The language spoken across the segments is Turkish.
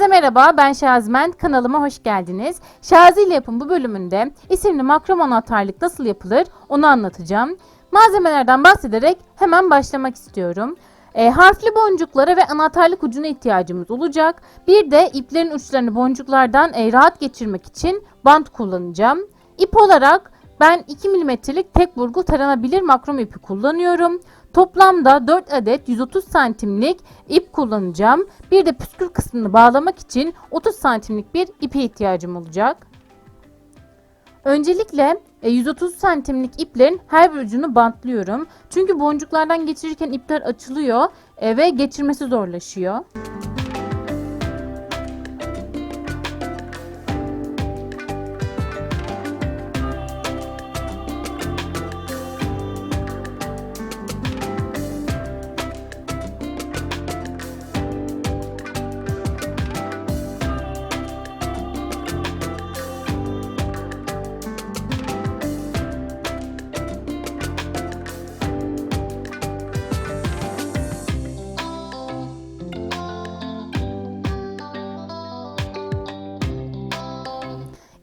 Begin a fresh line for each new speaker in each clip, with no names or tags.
Herkese merhaba, ben Şazmen. Kanalıma hoş geldiniz. Şazi ile yapım bu bölümünde isimli makrom anahtarlık nasıl yapılır onu anlatacağım. Malzemelerden bahsederek hemen başlamak istiyorum. E, harfli boncuklara ve anahtarlık ucuna ihtiyacımız olacak. Bir de iplerin uçlarını boncuklardan e, rahat geçirmek için bant kullanacağım. İp olarak ben 2 mm'lik tek burgu taranabilir makrom ipi kullanıyorum. Toplamda 4 adet 130 santimlik ip kullanacağım. Bir de püskül kısmını bağlamak için 30 santimlik bir ipe ihtiyacım olacak. Öncelikle e, 130 santimlik iplerin her bir ucunu bantlıyorum. Çünkü boncuklardan geçirirken ipler açılıyor e, ve geçirmesi zorlaşıyor.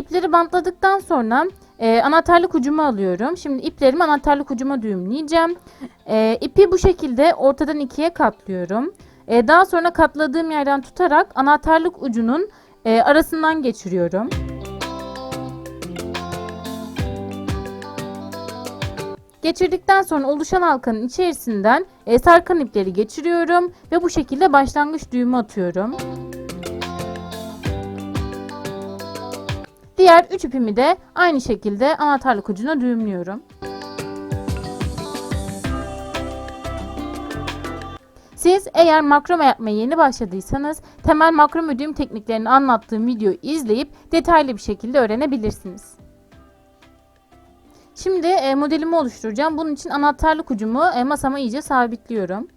İpleri bantladıktan sonra e, anahtarlık ucuma alıyorum. Şimdi iplerimi anahtarlık ucuma düğümleyeceğim. E, ipi bu şekilde ortadan ikiye katlıyorum. E, daha sonra katladığım yerden tutarak anahtarlık ucunun e, arasından geçiriyorum. Geçirdikten sonra oluşan halkanın içerisinden e, sarkan ipleri geçiriyorum ve bu şekilde başlangıç düğümü atıyorum. Diğer 3 ipimi de aynı şekilde anahtarlık ucuna düğümlüyorum. Siz eğer makrome yapmaya yeni başladıysanız temel makrome düğüm tekniklerini anlattığım videoyu izleyip detaylı bir şekilde öğrenebilirsiniz. Şimdi e, modelimi oluşturacağım. Bunun için anahtarlık ucumu e, masama iyice sabitliyorum.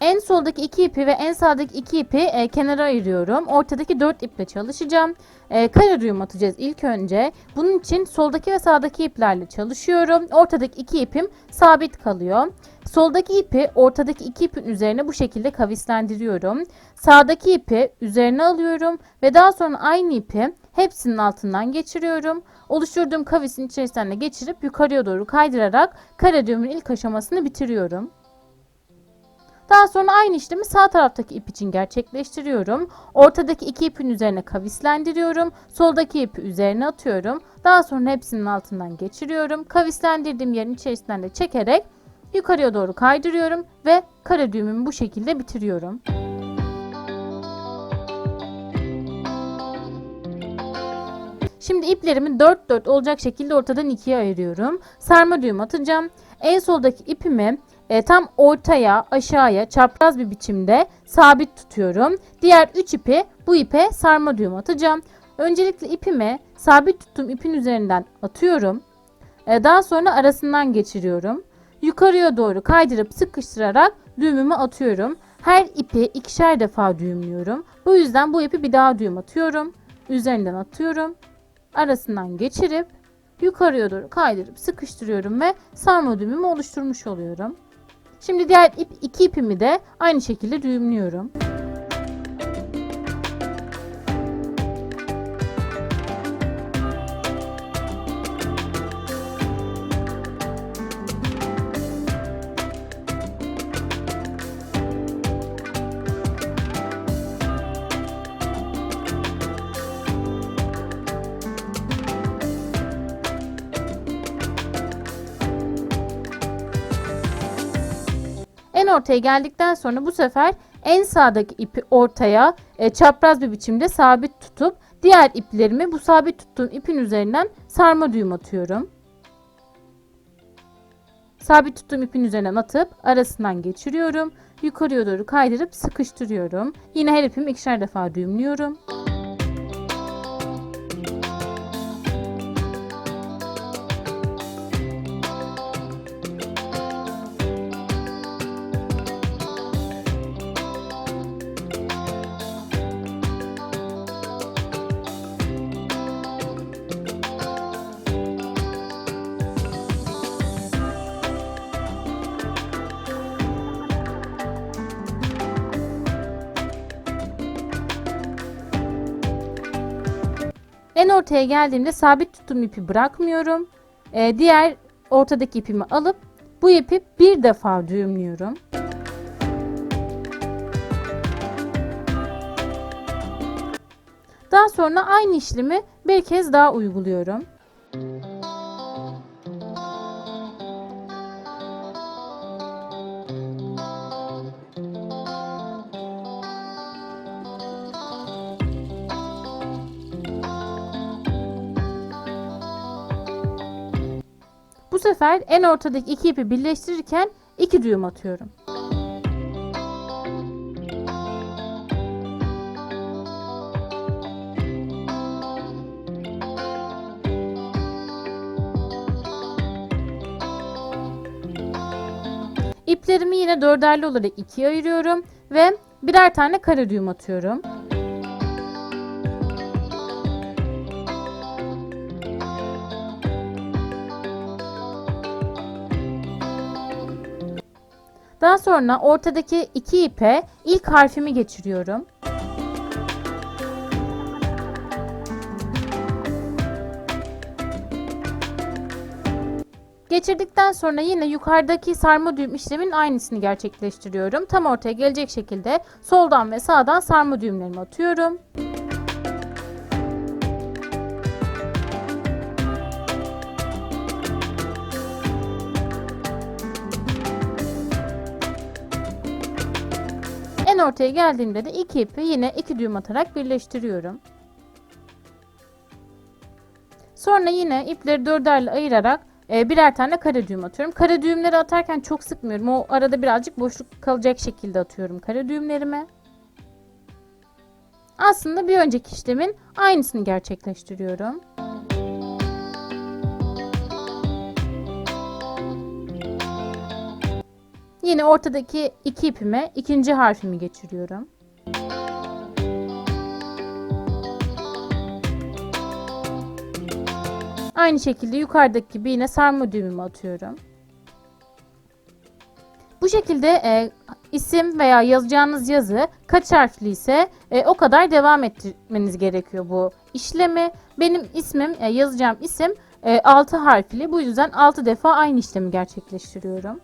En soldaki iki ipi ve en sağdaki iki ipi e, kenara ayırıyorum. Ortadaki dört iple çalışacağım. E, kare düğüm atacağız ilk önce. Bunun için soldaki ve sağdaki iplerle çalışıyorum. Ortadaki iki ipim sabit kalıyor. Soldaki ipi ortadaki iki ipin üzerine bu şekilde kavislendiriyorum. Sağdaki ipi üzerine alıyorum ve daha sonra aynı ipi hepsinin altından geçiriyorum. Oluşturduğum kavisin içerisinden de geçirip yukarıya doğru kaydırarak kare düğümün ilk aşamasını bitiriyorum. Daha sonra aynı işlemi sağ taraftaki ip için gerçekleştiriyorum. Ortadaki iki ipin üzerine kavislendiriyorum. Soldaki ipi üzerine atıyorum. Daha sonra hepsinin altından geçiriyorum. Kavislendirdiğim yerin içerisinden de çekerek yukarıya doğru kaydırıyorum ve kare düğümümü bu şekilde bitiriyorum. Şimdi iplerimi 4 4 olacak şekilde ortadan ikiye ayırıyorum. Sarma düğüm atacağım. En soldaki ipimi e, tam ortaya aşağıya çapraz bir biçimde sabit tutuyorum. Diğer 3 ipi bu ipe sarma düğüm atacağım. Öncelikle ipimi sabit tuttuğum ipin üzerinden atıyorum. E, daha sonra arasından geçiriyorum. Yukarıya doğru kaydırıp sıkıştırarak düğümümü atıyorum. Her ipi ikişer defa düğümlüyorum. Bu yüzden bu ipi bir daha düğüm atıyorum. Üzerinden atıyorum. Arasından geçirip yukarıya doğru kaydırıp sıkıştırıyorum ve sarma düğümümü oluşturmuş oluyorum. Şimdi diğer ip, iki ipimi de aynı şekilde düğümlüyorum. Ortaya geldikten sonra bu sefer en sağdaki ipi ortaya e, çapraz bir biçimde sabit tutup diğer iplerimi bu sabit tuttuğum ipin üzerinden sarma düğüm atıyorum. Sabit tuttuğum ipin üzerinden atıp arasından geçiriyorum. Yukarıya doğru kaydırıp sıkıştırıyorum. Yine her ipimi ikişer defa düğümlüyorum. Ortaya geldiğimde sabit tuttuğum ipi bırakmıyorum. Ee, diğer ortadaki ipimi alıp bu ipi bir defa düğümlüyorum. Daha sonra aynı işlemi bir kez daha uyguluyorum. Bu sefer en ortadaki iki ipi birleştirirken iki düğüm atıyorum. İplerimi yine dörderli olarak ikiye ayırıyorum ve birer tane kare düğüm atıyorum. Daha sonra ortadaki iki ipe ilk harfimi geçiriyorum. Geçirdikten sonra yine yukarıdaki sarma düğüm işlemin aynısını gerçekleştiriyorum. Tam ortaya gelecek şekilde soldan ve sağdan sarma düğümlerimi atıyorum. Ortaya geldiğimde de iki ipi yine iki düğüm atarak birleştiriyorum. Sonra yine ipleri dörderle ayırarak e, birer tane kare düğüm atıyorum. Kare düğümleri atarken çok sıkmıyorum. O arada birazcık boşluk kalacak şekilde atıyorum kare düğümlerimi. Aslında bir önceki işlemin aynısını gerçekleştiriyorum. Yine ortadaki iki ipime ikinci harfimi geçiriyorum. Aynı şekilde yukarıdaki gibi yine sarma düğümümü atıyorum. Bu şekilde e, isim veya yazacağınız yazı kaç harfli ise e, o kadar devam ettirmeniz gerekiyor bu işlemi. Benim ismim, e, yazacağım isim e, 6 harfli. Bu yüzden 6 defa aynı işlemi gerçekleştiriyorum.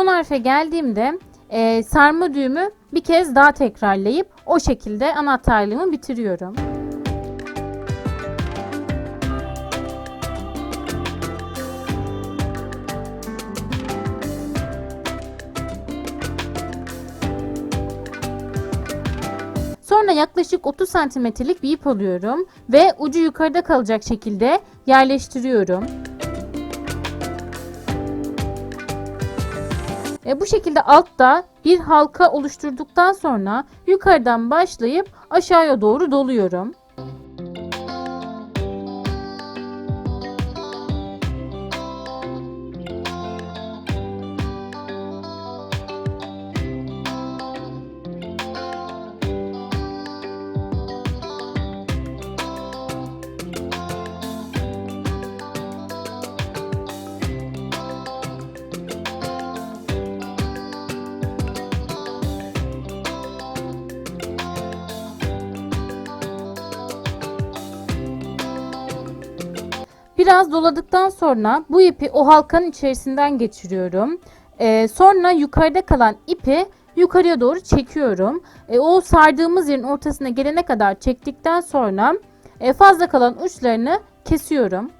Son harfe geldiğimde e, sarma düğümü bir kez daha tekrarlayıp o şekilde anahtarlığımı bitiriyorum. Sonra yaklaşık 30 santimetrelik bir ip alıyorum ve ucu yukarıda kalacak şekilde yerleştiriyorum. E, bu şekilde altta bir halka oluşturduktan sonra yukarıdan başlayıp aşağıya doğru doluyorum. Biraz doladıktan sonra bu ipi o halkanın içerisinden geçiriyorum. Ee, sonra yukarıda kalan ipi yukarıya doğru çekiyorum. Ee, o sardığımız yerin ortasına gelene kadar çektikten sonra e, fazla kalan uçlarını kesiyorum.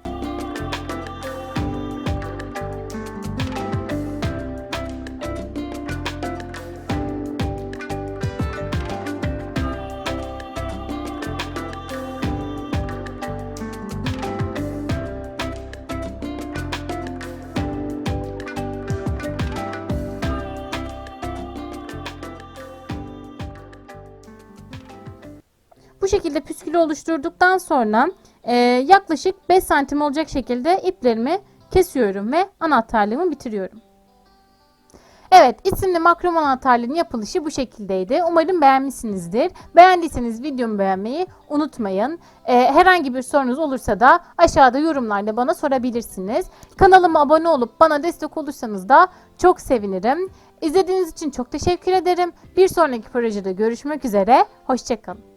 Şekilde püskülü oluşturduktan sonra e, yaklaşık 5 santim olacak şekilde iplerimi kesiyorum ve anahtarlığımı bitiriyorum. Evet, isimli makrom anahtarlığın yapılışı bu şekildeydi. Umarım beğenmişsinizdir. Beğendiyseniz videomu beğenmeyi unutmayın. E, herhangi bir sorunuz olursa da aşağıda yorumlarda bana sorabilirsiniz. Kanalıma abone olup bana destek olursanız da çok sevinirim. İzlediğiniz için çok teşekkür ederim. Bir sonraki projede görüşmek üzere. Hoşçakalın.